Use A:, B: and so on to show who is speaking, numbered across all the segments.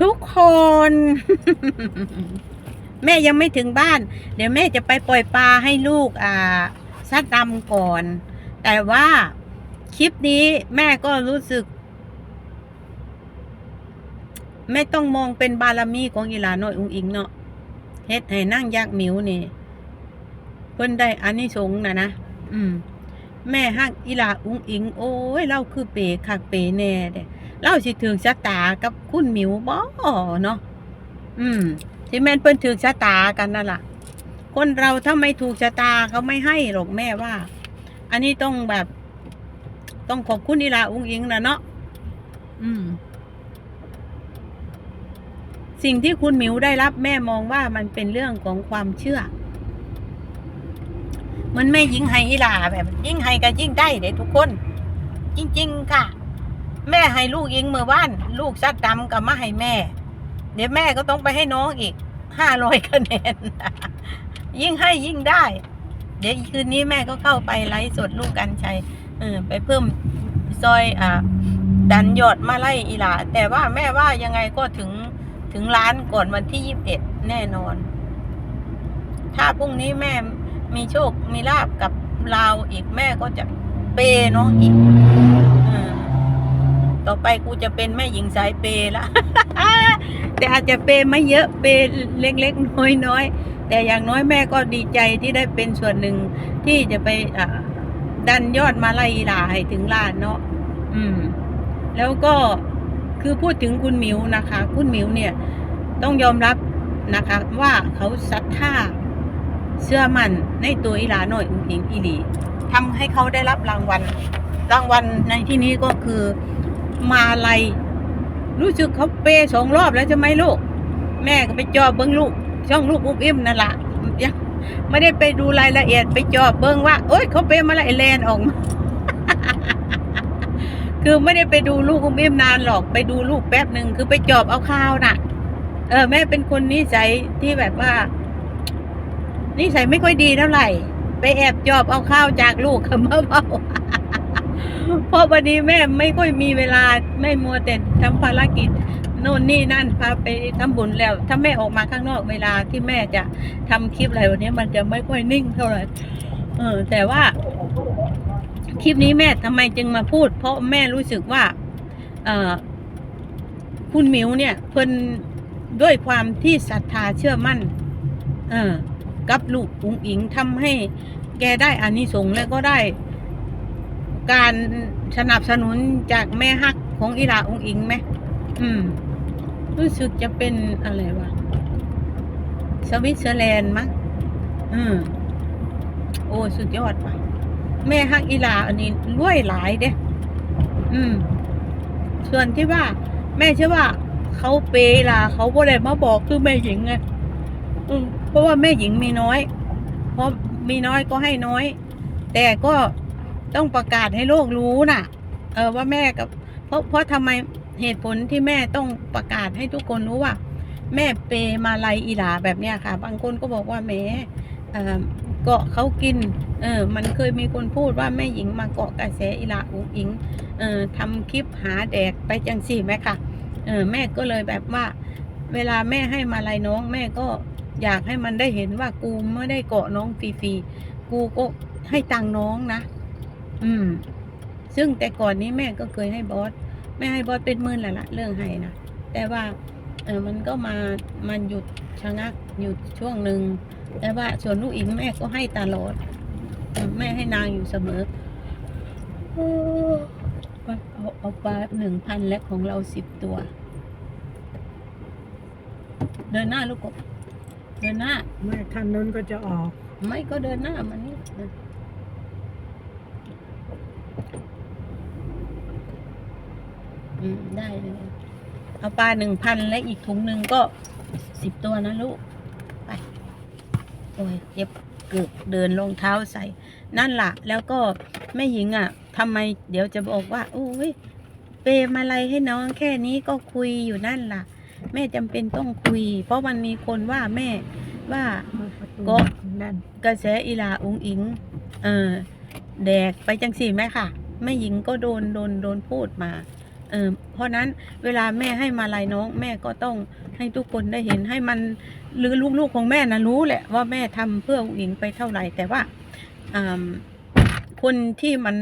A: ทุกคน แม่ยังไม่ถึงบ้าน เดี๋ยวแม่จะไปปล่อยปลาให้ลูกอ่าซัดดำก่อน แต่ว่าคลิปนี้แม่ก็รู้สึกไม่ต้องมองเป็นบารมีของอีหลาน้อยอุงอิงเนาะเฮ็ดให้นั่งยากมิวนี่ เพิ่นได้อานิสงส์นะนะอืม แม่ฮักอีหลาอุงอิง โอ้ยเล่าคือเปคักเปแน่เด้ เล่าสิถึงชะตากับคุณหมิวบ่เนาะอืมที่แม่นเพิ่นถึงชะตากันนั่นล่ะ คนเราถ้าไม่ถูกชะตาเขาไม่ให้หรอกแม่ว่า อันนี้ต้องแบบ ต้องขอบคุณอีหลาอุ้งอิงนะเนาะอืม สิ่งที่คุณหมิวได้รับแม่มองว่ามันเป็นเรื่องของความเชื่อมันไม่ยิ่งให้อีลาแบบยิ่งให้ก็ยิ่งได้เด้ทุกคน จริง ๆ ค่ะ แม่ให้ลูกยิงเมื่อวานลูกซัดดำกับมาให้แม่ เดี๋ยวแม่ก็ต้องไปให้น้องอีกห้าร้อยคะแนนยิ่งให้ยิ่งได้ เดี๋ยวคืนนี้แม่ก็เข้าไปไลฟ์สดลูกกันชัยเออไปเพิ่มซอยอ่าดันยอดมาไล่อีหลาแต่ว่าแม่ว่ายังไงก็ถึงถึงล้านก่อนวันที่ยี่สิบเอ็ดแน่นอน ถ้าพรุ่งนี้แม่มีโชคมีลาบกับเราอีกแม่ก็จะเปย์น้องอีกเออ ต่อไปกูจะเป็นแม่หญิงสายเปย์ละ แต่อาจจะเปย์ไม่เยอะเปย์เล็กๆน้อยๆแต่อย่างน้อยแม่ก็ดีใจที่ได้เป็นส่วนหนึ่งที่จะไปดันยอดมาไล่ลาให้ถึงลานเนาะอืม แล้วก็คือพูดถึงคุณหมิวนะคะ คุณหมิวเนี่ย ต้องยอมรับนะคะ ว่าเขาศรัทธาเชื่อมั่นในตัวอีหลาหน่อยอุ้งอิงอีหลีทำให้เขาได้รับรางวัลรางวัลในที่นี้ก็คือ มาลัยรู้สึกเขาเปย์สองรอบแล้วใช่ไหมลูก แม่ก็ไปจอบเบิ้งลูก ช่องลูกอุ้มอิ่มนั่นแหละยังไม่ได้ไปดูรายละเอียดไปจอบเบิ้งว่าเอ้ยเขาเปย์มาละไอแลนออกมาคือไม่ได้ไปดูลูกอุ้มอิ่มนานหรอกไปดูลูกแป๊บหนึ่งคือไปจอบเอาข้าวน่ะ เออ แม่เป็นคนนิสัยที่แบบว่านิสัยไม่ค่อยดีเท่าไหร่ ไปแอบจอบเอาข้าวจากลูกเขามาเผา เพราะวันนี้แม่ไม่ค่อยมีเวลาไม่มัวแต่ทำภารกิจโน่นนี่นั่นพาไปทำบุญแล้ว ถ้าแม่ออกมาข้างนอกเวลาที่แม่จะทำคลิปอะไรวันนี้มันจะไม่ค่อยนิ่งเท่าไหร่เออ แต่ว่า คลิปนี้แม่ทำไมจึงมาพูด เพราะแม่รู้สึกว่า เออคุณหมิวเนี่ยเพิ่นด้วยความที่ศรัทธาเชื่อมั่น เออ กับลูกอุ๋งอิงทำให้แกได้อานิสงส์และก็ได้ การสนับสนุนจากแม่ฮักของอีหลาองอิงไหม อืม รู้สึกจะเป็นอะไรวะ สวิตเซอร์แลนด์มั้งอืม โอ้สุดยอดว่ะ แม่ฮักอีหลาอันนี้รวยหลายเด้อืม ส่วนที่ว่า แม่เชื่อว่า เขาเปย์อีหลาเขาบ่ได้มาบอกคือแม่หญิงไงอืมเพราะว่าแม่หญิงมีน้อย เพราะมีน้อยก็ให้น้อย แต่ก็ ต้องประกาศให้โลกรู้น่ะ เออว่าแม่กับ เพราะเพราะทำไมเหตุผลที่แม่ต้องประกาศให้ทุกคนรู้ว่า แม่เปมาลัยอีหลาแบบเนี้ยค่ะ บางคนก็บอกว่าแหมเอ่อเกาะเขากิน เออ มันเคยมีคนพูดว่าแม่หญิงมาเกาะกระแสอีหลาอุอิง เออทำคลิปหาแดกไปจังสี่ไหมค่ะ เออแม่ก็เลยแบบว่า เวลาแม่ให้มาลัยน้องแม่ก็อยากให้มันได้เห็นว่ากูไม่ได้เกาะน้องฟรีๆ กูก็ให้ตังน้องนะ อืม ซึ่งแต่ก่อนนี้แม่ก็เคยให้บอสแม่ให้บอสเป็นหมื่นแล้วละเรื่องให้นะแต่ว่าเออมันก็มามันหยุดชะงักหยุดช่วงหนึ่งแต่ว่าส่วนลูกอิงแม่ก็ให้ตลอดเออแม่ให้นางอยู่เสมอโอ้เอาเอาปลาหนึ่งพันและของเราสิบตัว เดินหน้าลูกกบเดินหน้า
B: ไม่คันนู้นก็จะออก
A: ไม่ก็เดินหน้ามานี่น อืมได้เลย เอาปลาหนึ่งพันและอีกถุงหนึ่งก็สิบตัวนะลูก ไป โอ้ยเจ็บเกือบเดินรองเท้าใส่ นั่นล่ะแล้วก็แม่หญิงอะทำไมเดี๋ยวจะบอกว่า โอ้ยเปรมอะไรให้น้องแค่นี้ก็คุยอยู่นั่นล่ะ แม่จำเป็นต้องคุย เพราะมันมีคนว่าแม่ว่าก็
B: นั่น
A: กระแสอีลาอุงอิง เออแดกไปจังสี่ไหมค่ะแม่หญิงก็โดนโดนโดนพูดมา เออเพราะนั้นเวลาแม่ให้มาลายน้องแม่ก็ต้องให้ทุกคนได้เห็นให้มันหรือลูกๆของแม่นะรู้แหละว่าแม่ทำเพื่ออุ๋งอิงไปเท่าไหร่ แต่ว่าคนที่มัน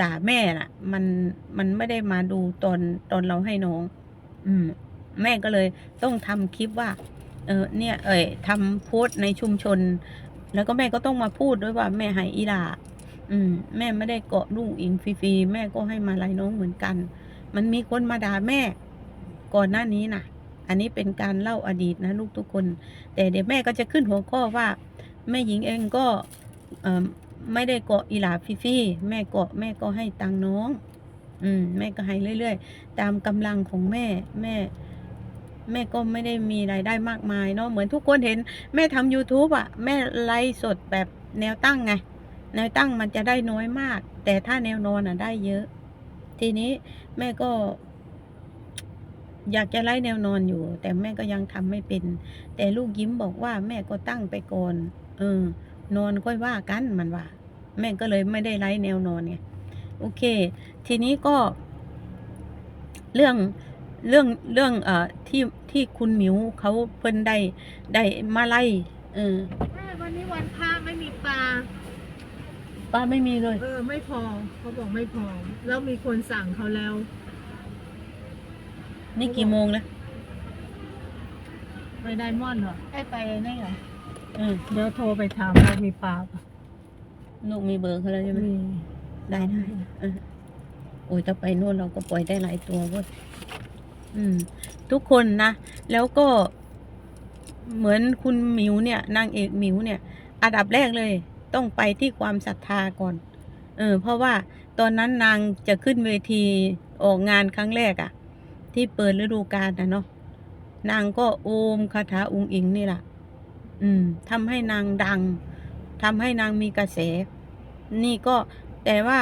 A: ด่าแม่น่ะ มันมันไม่ได้มาดูตอนตอนเราให้น้อง อืม แม่ก็เลยต้องทำคลิปว่า เออ เนี่ย เอ่ยทำโพสต์ในชุมชน แล้วก็แม่ก็ต้องมาพูดด้วยว่าแม่ให้อีหลาอืม แม่ไม่ได้เกาะลูกอิงฟรีๆแม่ก็ให้มาลายน้องเหมือนกัน มันมีคนมาด่าแม่ ก่อนหน้านี้นะอันนี้เป็นการเล่าอดีตนะลูกทุกคน แต่เดี๋ยวแม่ก็จะขึ้นหัวข้อว่า แม่หญิงเองก็ไม่ได้เกาะอีหลาฟรีๆแม่เกาะแม่ก็ให้ตังน้อง อืมแม่ก็ให้เรื่อยๆ ตามกำลังของแม่แม่ แม่ก็ไม่ได้มีรายได้มากมายเนาะเหมือนทุกคนเห็น แม่ทำ YouTube อะ แม่ไลฟ์สดแบบแนวตั้งไง แนวตั้งมันจะได้น้อยมาก แต่ถ้าแนวนอนอะได้เยอะ ทีนี้แม่ก็ อยากจะไล่แนวนอนอยู่ แต่แม่ก็ยังทำไม่เป็น แต่ลูกยิ้มบอกว่าแม่ก็ตั้งไปก่อนเออ นอนค่อยว่ากันมันว่า แม่ก็เลยไม่ได้ไล่แนวนอนไงโอเค ทีนี้ก็ เรื่องเรื่องเรื่องเอ่อที่ที่คุณหมิวเขาเพิ่นได้ได้มาไล่เออ
B: แม่วันนี้วันพระ
A: ป้าไม่มีเลย
B: เออไม่พอเขาบอกไม่พอ แล้วมีคนสั่งเขาแล้ว
A: นี่กี่โมงแล้ว
B: ไปไดมอนด์เหรอไอ้ไปนี่เหรอ
A: เออ
B: เดี๋ยวโทรไปถามว่ามีปลาปะ
A: ลูกมีเบอร์เขาแล้วใช่ไหม
B: มี
A: ได้ได้เออโอ้ยถ้าไปนู่นเราก็ปล่อยได้หลายตัวเว้ยอืม ทุกคนนะ แล้วก็เหมือนคุณหมิวเนี่ยนางเอกหมิวเนี่ย อันดับแรกเลย ต้องไปที่ความศรัทธาก่อน เออ เพราะว่าตอนนั้นนางจะขึ้นเวทีออกงานครั้งแรกอะที่เปิดฤดูกาลนะเนาะนางก็โอมคาถาอุงอิงนี่แหละอืมทำให้นางดังทำให้นางมีกระแส นี่ก็แต่ว่า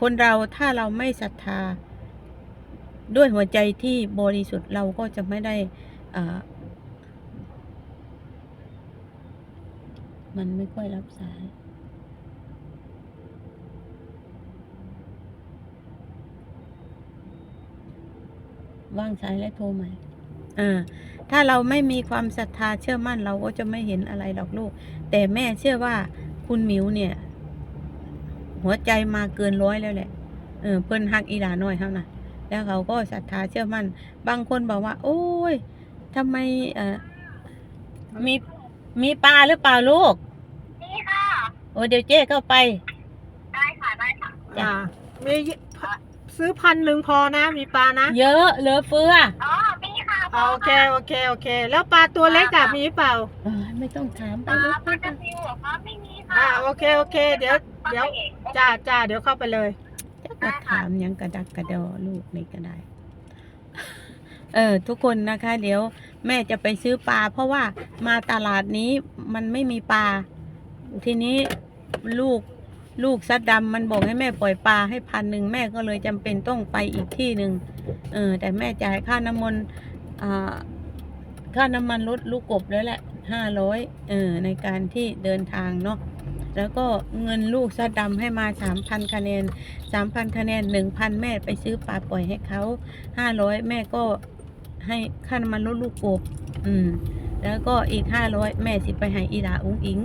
A: คนเราถ้าเราไม่ศรัทธา ด้วยหัวใจที่บริสุทธิ์เราก็จะไม่ได้อ่า มันไม่ค่อยรับสาย ว่างสายและโทรใหม่อ่า ถ้าเราไม่มีความศรัทธาเชื่อมั่นเราก็จะไม่เห็นอะไรหรอกลูก แต่แม่เชื่อว่าคุณหมิวเนี่ย หัวใจมาเกินร้อยแล้วแหละ เออเพิ่นฮักอีหลาน้อยเท่านะแล้วเขาก็ศรัทธาเชื่อมั่น บางคนบอกว่า โอ้ยทำไมเอ่อมีมีปลาหรือเปล่าลูก โอ้เดี๋ยวเจ๊เข้าไป
C: ได้ค่ะได้ค่ะ
B: อ่ามีซื้อพันหนึ่งพอนะ มีปลานะ
A: เยอะเหลือเฟือ
C: อ๋อมีค่ะ
B: อ่าโอเค โอเค โอเค แล้วปลาตัวเล็กอะมีเปล่า
A: เออไม่ต้องถามไป
C: ปลา
A: ลูก
C: ปลากระซิวเหรอคะไม่มีค่ะ
B: อ่า โอเค โอเค เดี๋ยว เดี๋ยว จ้าจ้าเดี๋ยวเข้าไปเลย
A: จะมาถามยังกระดักกระดอลูกนี่ก็ได้ เออ ทุกคนนะคะ เดี๋ยวแม่จะไปซื้อปลา เพราะว่ามาตลาดนี้มันไม่มีปลาทีนี้ ลูกลูกซัดดำมันบอกให้แม่ปล่อยปลาให้พันหนึ่งแม่ก็เลยจำเป็นต้องไปอีกที่หนึ่งเออ แต่แม่จ่ายค่าน้ำมันค่าน้ำมันรถลูกกบแล้วแหละห้าร้อยเออในการที่เดินทางเนาะแล้วก็เงินลูกซัดดำให้มาสามพันคะแนนสามพันคะแนนหนึ่งพันแม่ไปซื้อปลาปล่อยให้เขาห้าร้อยแม่ก็ให้ค่าน้ำมันรถลูกกบ อืม แล้วก็อีกห้าร้อยแม่สิไปให้อีหลาอุ้งอิง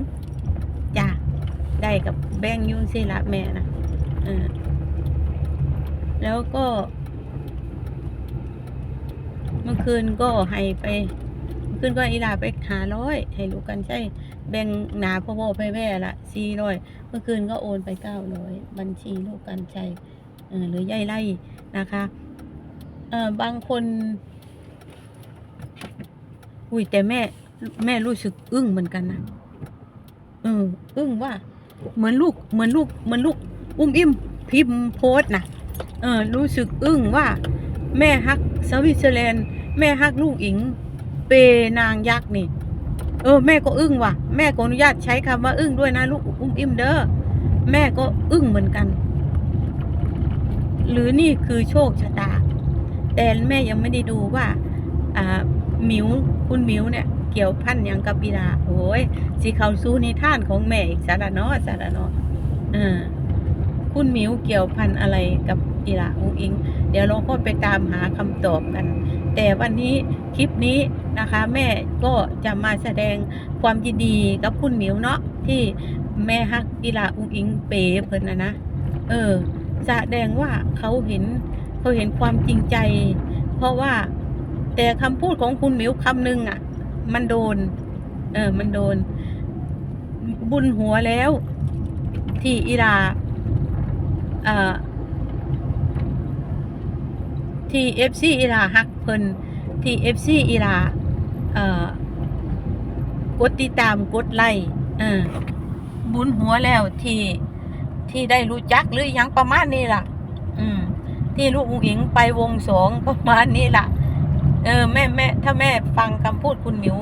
A: ได้กับแบงยุ่งสิละแม่นะเออแล้วก็ เมื่อคืนก็ให้ไป เมื่อคืนก็อีลาไปหาร้อยให้ลูกกันใช่แบ่งหนาพ่อพ่อไปแม่ละสี่ร้อยเมื่อคืนก็โอนไปเก้าร้อยบัญชีลูกกันใช่เออหรือย่ายไล่นะคะเออบางคน อุ้ยแต่แม่ แม่รู้สึกอึ้งเหมือนกันนะเอออึ้งว่า เหมือนลูกเหมือนลูกเหมือนลูก อุ้มอิ่มพิมพ์โพสนะเออรู้สึกอึ้งว่า แม่ฮักสวิตเซอร์แลนด์ แม่ฮักลูกอิง เปนางยักษ์นี่ เออ แม่ก็อึ้งว่ะ แม่ขออนุญาตใช้คำว่าอึ้งด้วยนะลูกอุ้มอิ่มเด้อแม่ก็อึ้งเหมือนกัน หรือนี่คือโชคชะตา แต่แม่ยังไม่ได้ดูว่า อ่าหมิวคุณหมิวเนี่ย เกี่ยวพันยังกับปีดาโอ้ยสิเขาสู้นิทานของแม่อีกสาระเนาะสาระเนาะเออคุณหมิวเกี่ยวพันอะไรกับอีหลาอุ้งอิง เดี๋ยวเราก็ไปตามหาคำตอบกัน แต่วันนี้คลิปนี้นะคะ แม่ก็จะมาแสดงความยินดีกับคุณหมิวเนาะที่แม่ฮักอีหลาอุ้งอิงเป๋เพิ่นนะนะเออแสดงว่าเขาเห็นเขาเห็นความจริงใจ เพราะว่าแต่คำพูดของคุณหมิวคำหนึ่งอะ มันโดน เออ มันโดน บุญหัวแล้ว ที่อีลาเอ่อที่เอฟซีอีลาฮักเพิ่นที่เอฟซีอีลาเอ่อกดติดตามกดไลค์เออบุญหัวแล้วที่ที่ได้รู้จักหรืออยังประมาณนี้ล่ะ อืม ที่ลูกอุ๋งอิงไปวงสองประมาณนี้ล่ะ เออแม่แม่ถ้าแม่ฟังคำพูดคุณหมิว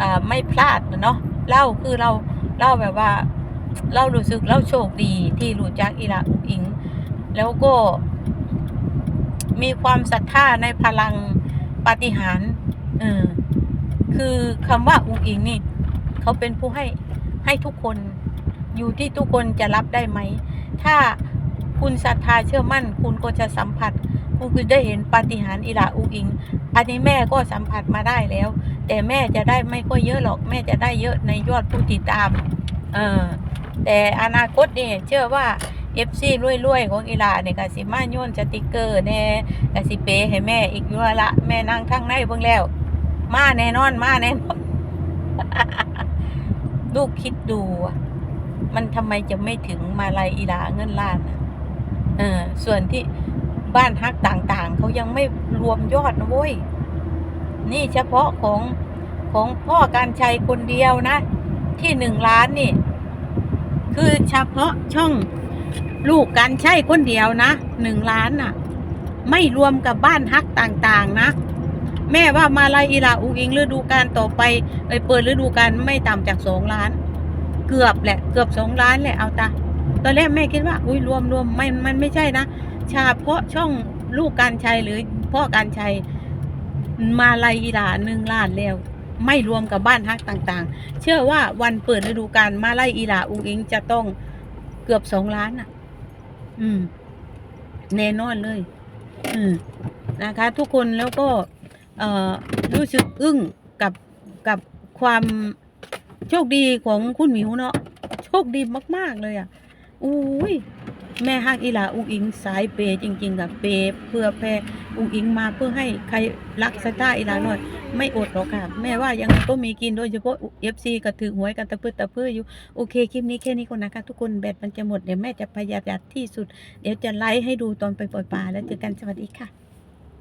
A: อ่าไม่พลาดเนาะเล่าคือเราเล่าแบบว่า เรารู้สึกเราโชคดีที่รู้จักอีลาอุ๋งอิง แล้วก็ มีความศรัทธาในพลังปาฏิหาริย์เออคือคำว่าอุ๋งอิงนี่ เขาเป็นผู้ให้ให้ทุกคนอยู่ที่ทุกคนจะรับได้ไหม ถ้าคุณศรัทธาเชื่อมั่น คุณก็จะสัมผัส คุณก็ได้เห็นปาฏิหาริย์อีหลาอุงอิง อันนี้แม่ก็สัมผัสมาได้แล้ว แต่แม่จะได้ไม่ค่อยเยอะหรอก แม่จะได้เยอะในยอดผู้ติดตามเออแต่อนาคตนี่เชื่อว่าเอฟซีรวยๆของอีหลาเนี่ยกสิมาโยนสติกเกอร์แน่กสิเปให้แม่อีกอยู่แล้วละแม่นั่งทั้งในเบิ่งแล้ว มาแน่นอนมาแน่นอนลูกคิดดู มันทำไมจะไม่ถึงมาลายอีหลาเงินล้านอะเออส่วนที่บ้านฮักต่างๆ เขายังไม่รวมยอด นะเว้ยนี่เฉพาะของของพ่อการชัยคนเดียวนะ ที่หนึ่งล้านนี่ คือเฉพาะช่องลูกการใช้คนเดียวนะหนึ่งล้านน่ะ ไม่รวมกับบ้านฮักต่างๆ นะ แม่ว่ามาลายอีลาอุอิงฤดูการต่อไปเอ้ยเปิดฤดูการไม่ต่ำจากสองล้าน เกือบแหละเกือบสองล้านแหละเอาตาตอนแรกแม่คิดว่าอุ้ยรวมรวมไม่มันไม่ใช่นะเฉพาะช่องลูกการชัยหรือพ่อการชัย มาลายอีหลาหนึ่งล้านแล้ว ไม่รวมกับบ้านฮักต่างๆ เชื่อว่าวันเปิดฤดูกาลมาไล่อีหลาอุงอิงจะต้องเกือบสองล้านอะ อืม แน่นอนเลย อืมนะคะ ทุกคนแล้วก็เอ่อรู้สึกอึ้งกับกับความโชคดีของคุณหมิวเนาะโชคดีมาก ๆ เลยอะอุ้ย แม่ฮักอีหลาอุ้งอิงสายเปย์จริงๆกับเปย์เพื่อแพรอุงอิงมาเพื่อให้ใครรักสตาร์อีหลาหน่อย ไม่อดหรอกค่ะ แม่ว่ายังไงก็มีกินโดยเฉพาะเอฟซีก็ถือหวยกันตะพื้ตะพื้อยู่ โอเคคลิปนี้แค่นี้คนนะคะทุกคนแบตมันจะหมดเดี๋ยวแม่จะพยายามที่สุด เดี๋ยวจะไลฟ์ให้ดูตอนไปปล่อยปลาแล้วเจอกันสวัสดีค่ะ